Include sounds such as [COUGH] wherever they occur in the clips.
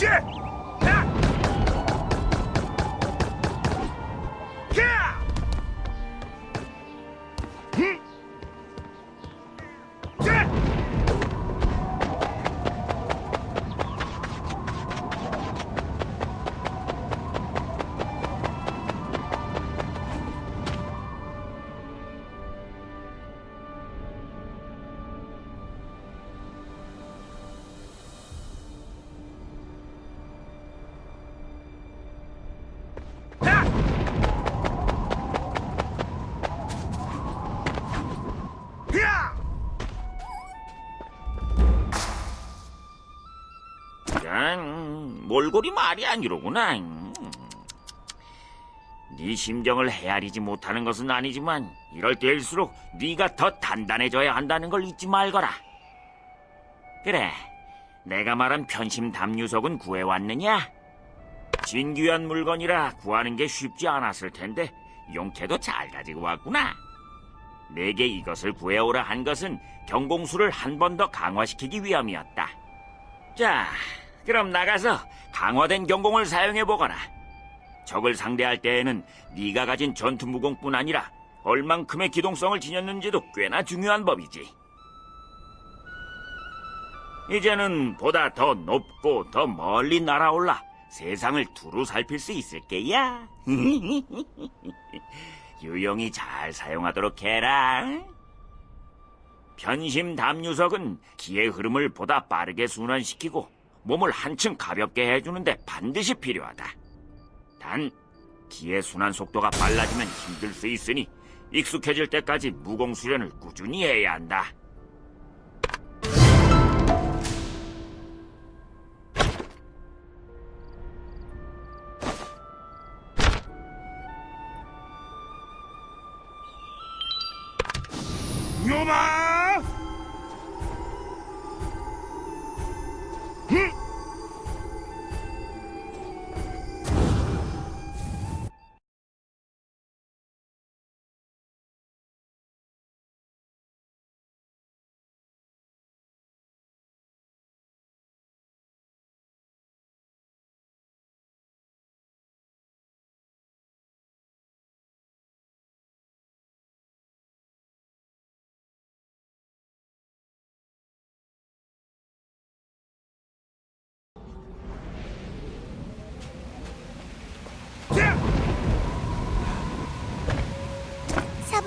자! 몰골이 말이 아니로구나. 네 심정을 헤아리지 못하는 것은 아니지만 이럴 때일수록 네가 더 단단해져야 한다는 걸 잊지 말거라. 그래, 내가 말한 편심 담유석은 구해왔느냐? 진귀한 물건이라 구하는 게 쉽지 않았을 텐데 용케도 잘 가지고 왔구나. 내게 이것을 구해오라 한 것은 경공수를 한 번 더 강화시키기 위함이었다. 자, 그럼 나가서 강화된 경공을 사용해 보거라. 적을 상대할 때에는 네가 가진 전투 무공뿐 아니라 얼만큼의 기동성을 지녔는지도 꽤나 중요한 법이지. 이제는 보다 더 높고 더 멀리 날아올라 세상을 두루 살필 수 있을 게야. [LAUGHS] 유용히 잘 사용하도록 해라. 편심 담유석은 기의 흐름을 보다 빠르게 순환시키고 몸을 한층 가볍게 해주는데 반드시 필요하다. 단, 기의 순환 속도가 빨라지면 힘들 수 있으니 익숙해질 때까지 무공 수련을 꾸준히 해야 한다.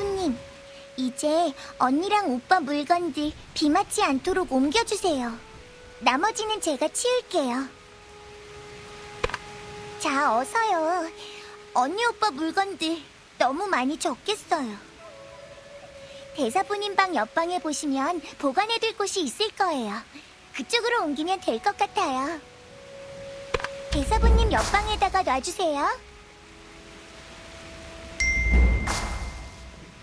사부님, 이제 언니랑 오빠 물건들 비 맞지 않도록 옮겨주세요. 나머지는 제가 치울게요. 자, 어서요. 언니 오빠 물건들 너무 많이 적겠어요. 대사부님 방 옆방에 보시면 보관해둘 곳이 있을 거예요. 그쪽으로 옮기면 될 것 같아요. 대사부님 옆방에다가 놔주세요.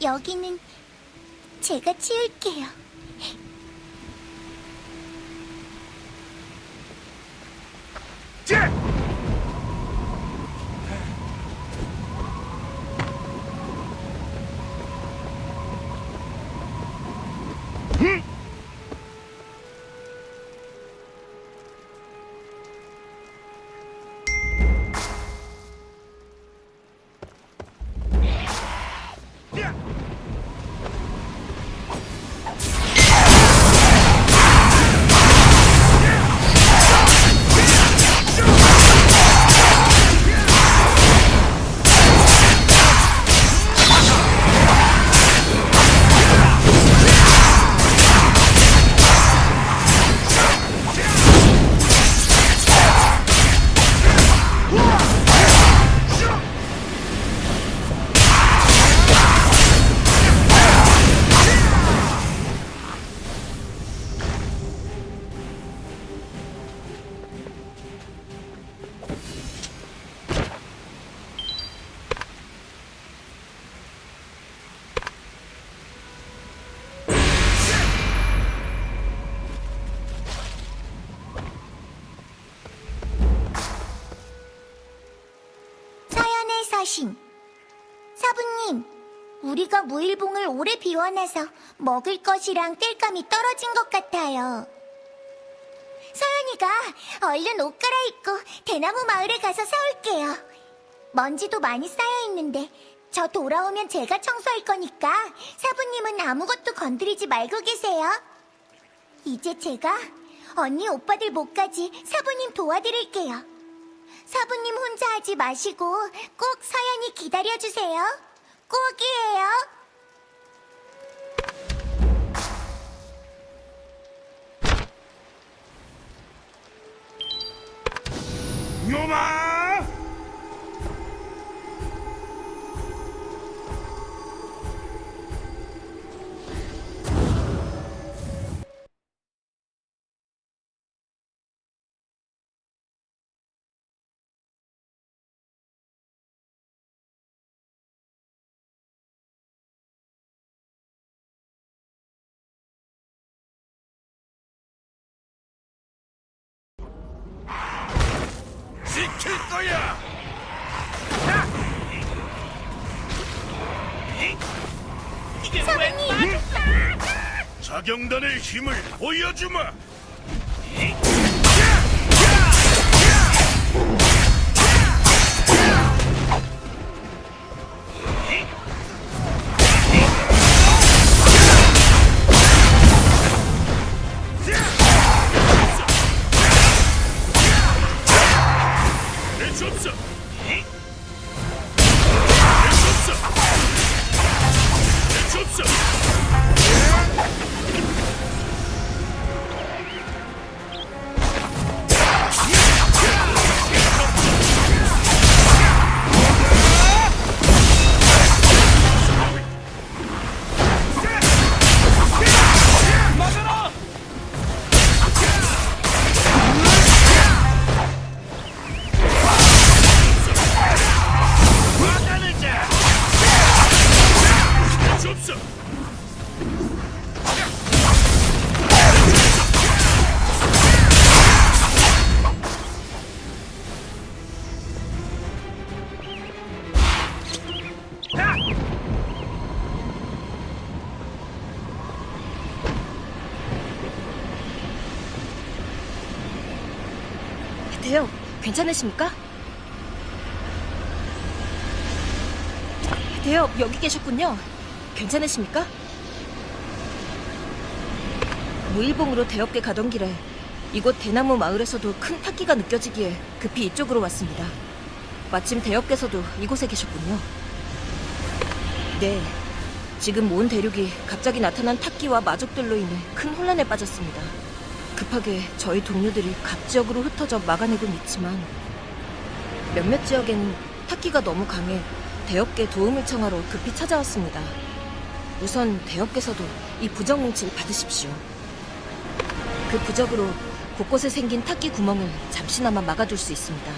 여기는 제가 치울게요. 자! 서신. 사부님, 우리가 무일봉을 오래 비워놔서 먹을 것이랑 땔감이 떨어진 것 같아요. 서연이가 얼른 옷 갈아입고 대나무 마을에 가서 사올게요. 먼지도 많이 쌓여 있는데 저 돌아오면 제가 청소할 거니까 사부님은 아무것도 건드리지 말고 계세요. 이제 제가 언니 오빠들 목까지 사부님 도와드릴게요. 사부님 혼자 하지 마시고 꼭 서연이 기다려주세요. 꼭이에요. 놈아! 지킬 거야! 사부님, 자경단의 힘을 보여주마! 괜찮으십니까? 대엽, 여기 계셨군요. 괜찮으십니까? 무일봉으로 대엽게 가던 길에 이곳 대나무 마을에서도 큰 타기가 느껴지기에 급히 이쪽으로 왔습니다. 마침 대엽께서도 이곳에 계셨군요. 네, 지금 온 대륙이 갑자기 나타난 타기와 마족들로 인해 큰 혼란에 빠졌습니다. 급하게 저희 동료들이 각 지역으로 흩어져 막아내곤 있지만 몇몇 지역에는 타기가 너무 강해 대업계 도움을 청하러 급히 찾아왔습니다. 우선 대업께서도 이 부적 뭉치를 받으십시오. 그 부적으로 곳곳에 생긴 타기 구멍을 잠시나마 막아둘 수 있습니다.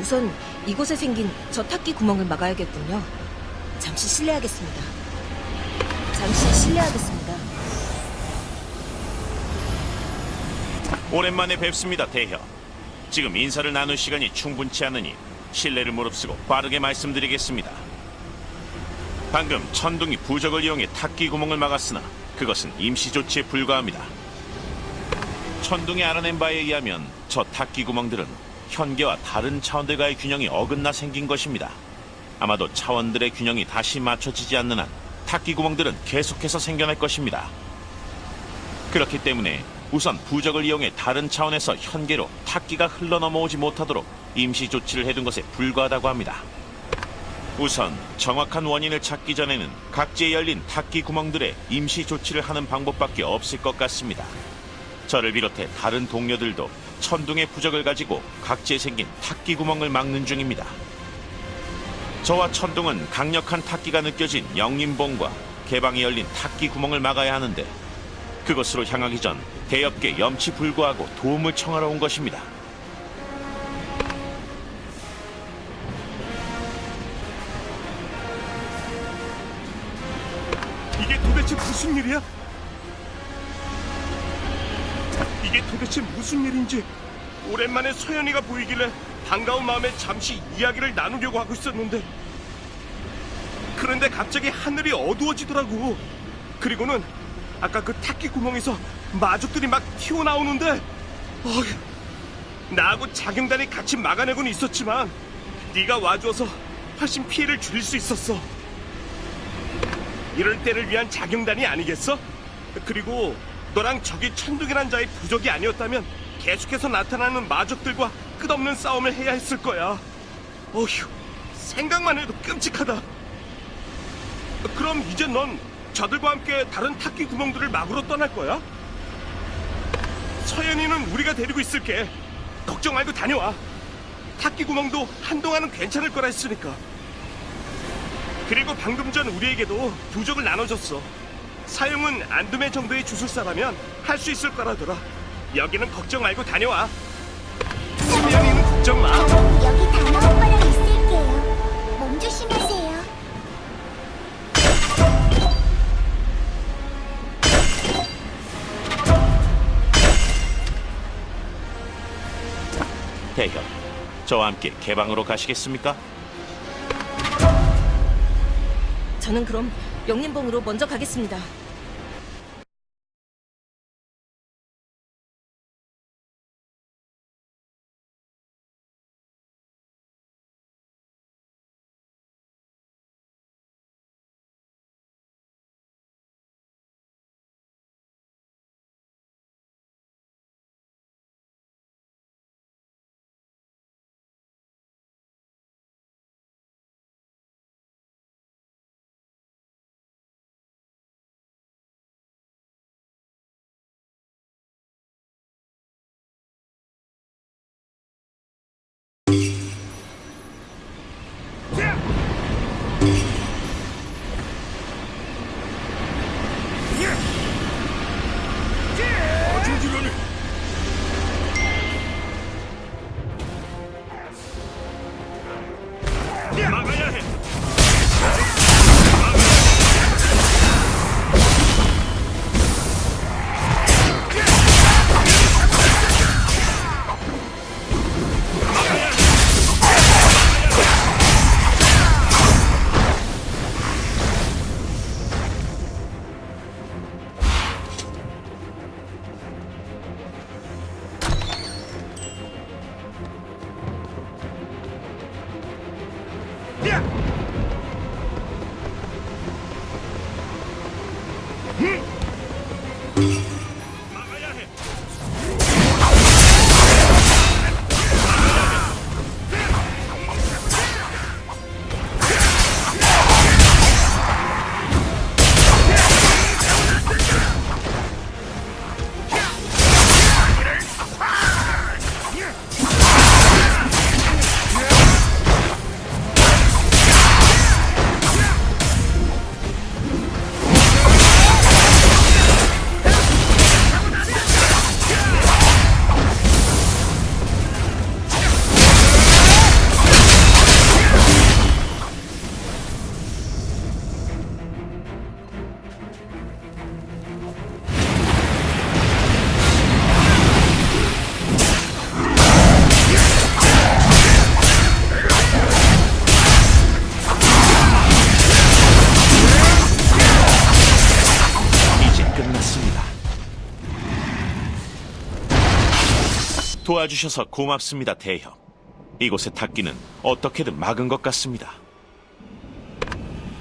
우선 이곳에 생긴 저 타기 구멍을 막아야겠군요. 잠시 실례하겠습니다. 잠시 실례하겠습니다. 오랜만에 뵙습니다, 대혀. 지금 인사를 나눌 시간이 충분치 않으니 신뢰를 무릅쓰고 빠르게 말씀드리겠습니다. 방금 천둥이 부적을 이용해 탁기 구멍을 막았으나 그것은 임시 조치에 불과합니다. 천둥이 알아낸 바에 의하면 저 탁기 구멍들은 현계와 다른 차원들과의 균형이 어긋나 생긴 것입니다. 아마도 차원들의 균형이 다시 맞춰지지 않는 한 탁기 구멍들은 계속해서 생겨날 것입니다. 그렇기 때문에 우선 부적을 이용해 다른 차원에서 현계로 탁기가 흘러넘어오지 못하도록 임시 조치를 해둔 것에 불과하다고 합니다. 우선 정확한 원인을 찾기 전에는 각지에 열린 탁기 구멍들에 임시 조치를 하는 방법밖에 없을 것 같습니다. 저를 비롯해 다른 동료들도 천둥의 부적을 가지고 각지에 생긴 탁기 구멍을 막는 중입니다. 저와 천둥은 강력한 탁기가 느껴진 영림봉과 개방이 열린 탁기 구멍을 막아야 하는데 그곳으로 향하기 전 대엽계 염치 불구하고 도움을 청하러 온 것입니다. 이게 도대체 무슨 일이야? 이게 도대체 무슨 일인지 오랜만에 서연이가 보이길래 반가운 마음에 잠시 이야기를 나누려고 하고 있었는데 그런데 갑자기 하늘이 어두워지더라고. 그리고는 아까 그 타기 구멍에서 마족들이 막 튀어나오는데 어휴, 나하고 자경단이 같이 막아내곤 있었지만 네가 와줘서 훨씬 피해를 줄일 수 있었어. 이럴 때를 위한 자경단이 아니겠어? 그리고 너랑 저기 천둥이란 자의 부족이 아니었다면 계속해서 나타나는 마족들과 끝없는 싸움을 해야 했을 거야. 어휴, 생각만 해도 끔찍하다. 그럼 이제 넌 저들과 함께 다른 타기 구멍들을 막으러 떠날 거야? 서연이는 우리가 데리고 있을게. 걱정 말고 다녀와. 타기 구멍도 한동안은 괜찮을 거라 했으니까. 그리고 방금 전 우리에게도 부족을 나눠줬어. 사용은 안두매 정도의 주술사라면 할 수 있을 거라더라. 여기는 걱정 말고 다녀와. 서연이는 걱정 마. 저는 여기 다나 오빠랑 있을게요. 몸 조심하세요. 대현, 저와 함께 개방으로 가시겠습니까? 저는 그럼 영림봉으로 먼저 가겠습니다. 막아 도와주셔서 고맙습니다, 대형. 이곳의 탁기는 어떻게든 막은 것 같습니다.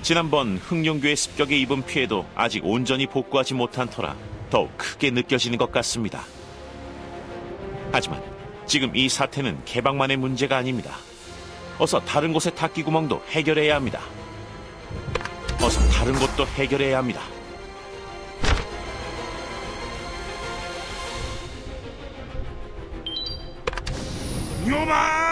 지난번 흑룡교의 습격에 입은 피해도 아직 온전히 복구하지 못한 터라 더욱 크게 느껴지는 것 같습니다. 하지만 지금 이 사태는 개방만의 문제가 아닙니다. 어서 다른 곳의 탁기 구멍도 해결해야 합니다. 어서 다른 곳도 해결해야 합니다. 요마!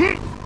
다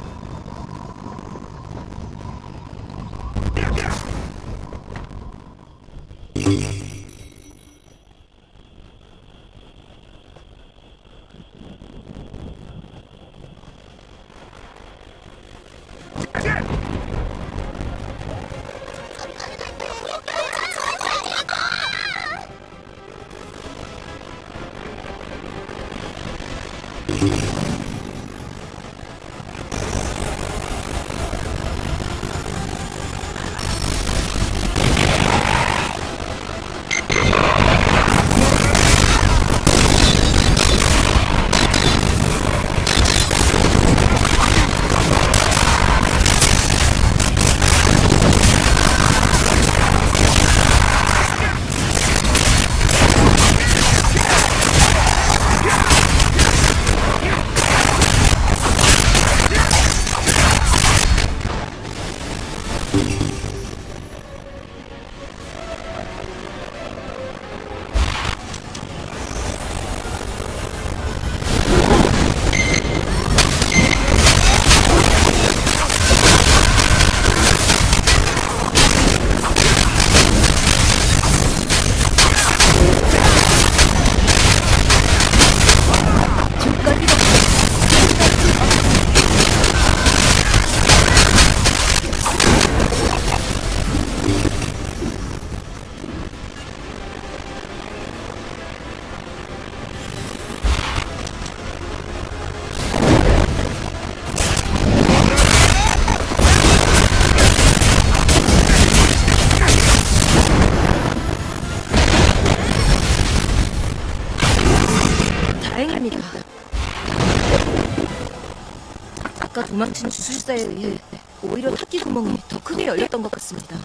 도망친 주술사에 의해 오히려 탁기 구멍이 더 크게 열렸던 것 같습니다.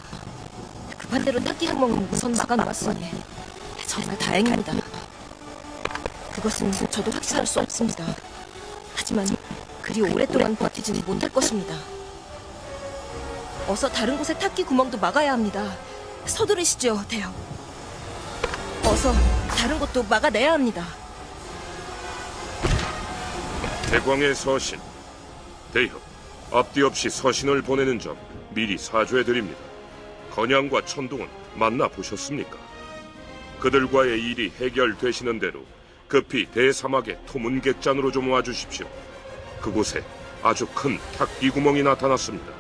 급한 대로 탁기 구멍을 우선 막아놓았으니 정말 다행입니다. 그것은 저도 확신할 수 없습니다. 하지만 그리 오랫동안 버티지는 못할 것입니다. 어서 다른 곳에 탁기 구멍도 막아야 합니다. 서두르시죠, 대형. 어서 다른 곳도 막아내야 합니다. 대광의 서신 대협 앞뒤 없이 서신을 보내는 점 미리 사죄해 드립니다. 건양과 천둥은 만나 보셨습니까? 그들과의 일이 해결되시는 대로 급히 대사막의 토문객잔으로 좀 와주십시오. 그곳에 아주 큰 탁기 구멍이 나타났습니다.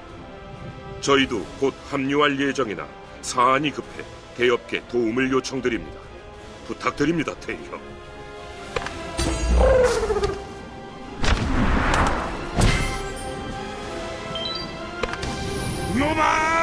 저희도 곧 합류할 예정이나 사안이 급해 대협께 도움을 요청드립니다. 부탁드립니다, 대협. Human!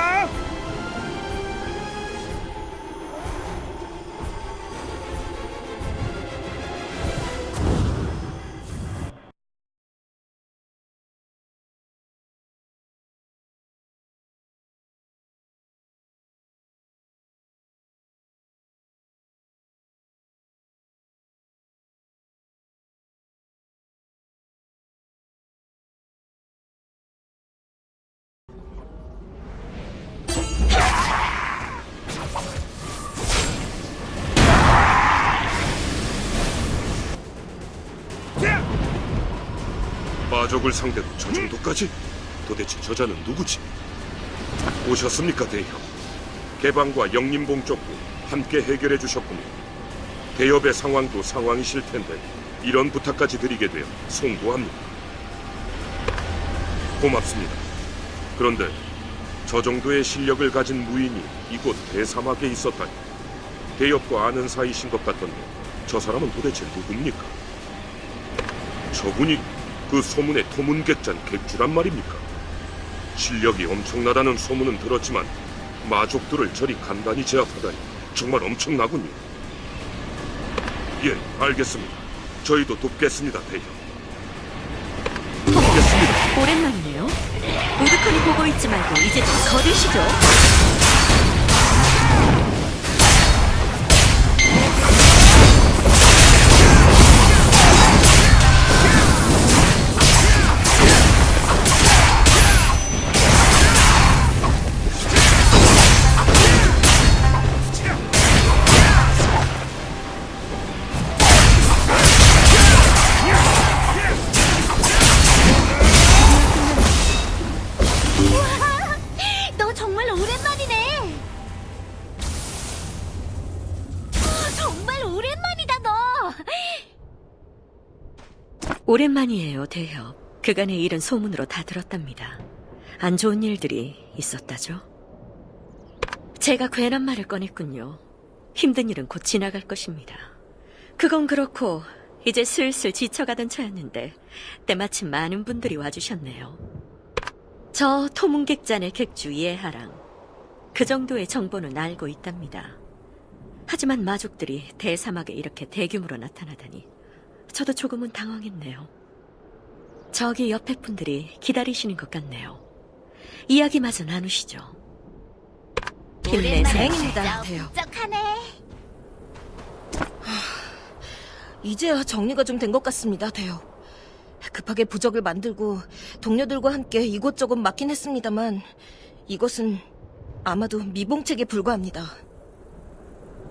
아! 마족을 상대로 저 정도까지? 도대체 저자는 누구지? 오셨습니까, 대협? 개방과 영림봉 쪽도 함께 해결해 주셨군요. 대협의 상황도 상황이실 텐데 이런 부탁까지 드리게 되어 송구합니다. 고맙습니다. 그런데 저 정도의 실력을 가진 무인이 이곳 대사막에 있었다니 대협과 아는 사이신 것 같던데 저 사람은 도대체 누굽니까? 저분이 그 소문의 토문객잔 객주란 말입니까? 실력이 엄청나다는 소문은 들었지만 마족들을 저리 간단히 제압하다니 정말 엄청나군요. 예, 알겠습니다. 저희도 돕겠습니다, 대형. 돕겠습니다. 오랜만이네요. 우두커니 보고 있지 말고 이제 좀 거두시죠. 대협. 그간의 일은 소문으로 다 들었답니다. 안 좋은 일들이 있었다죠. 제가 괜한 말을 꺼냈군요. 힘든 일은 곧 지나갈 것입니다. 그건 그렇고 이제 슬슬 지쳐가던 차였는데 때마침 많은 분들이 와주셨네요. 저 토문객잔의 객주 예하랑 그 정도의 정보는 알고 있답니다. 하지만 마족들이 대사막에 이렇게 대규모로 나타나다니 저도 조금은 당황했네요. 저기 옆에 분들이 기다리시는 것 같네요. 이야기마저 나누시죠. 대협. 적하네. 이제야 정리가 좀 된 것 같습니다, 대요. 급하게 부적을 만들고 동료들과 함께 이곳저곳 맡긴 했습니다만 이것은 아마도 미봉책에 불과합니다.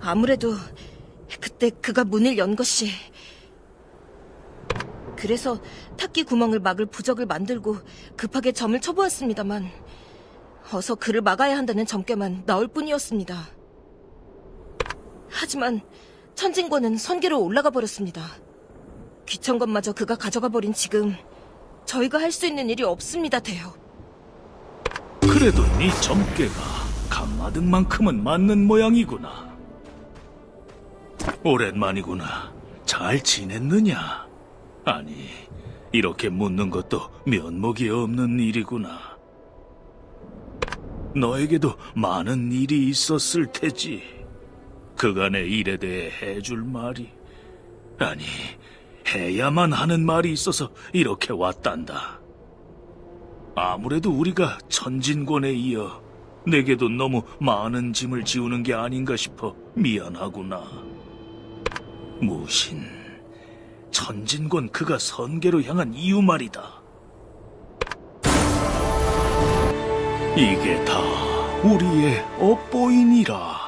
아무래도 그때 그가 문을 연 것이 그래서 탁기 구멍을 막을 부적을 만들고 급하게 점을 쳐보았습니다만 어서 그를 막아야 한다는 점괘만 나올 뿐이었습니다. 하지만 천진권은 선계로 올라가 버렸습니다. 귀천 것마저 그가 가져가 버린 지금 저희가 할 수 있는 일이 없습니다, 대요. 그래도 네 점괘가 강마등만큼은 맞는 모양이구나. 오랜만이구나. 잘 지냈느냐? 아니, 이렇게 묻는 것도 면목이 없는 일이구나. 너에게도 많은 일이 있었을 테지. 그간의 일에 대해 해줄 말이. 아니, 해야만 하는 말이 있어서 이렇게 왔단다. 아무래도 우리가 천진권에 이어 내게도 너무 많은 짐을 지우는 게 아닌가 싶어 미안하구나. 무신, 천진권 그가 선계로 향한 이유 말이다. 이게 다 우리의 업보이니라.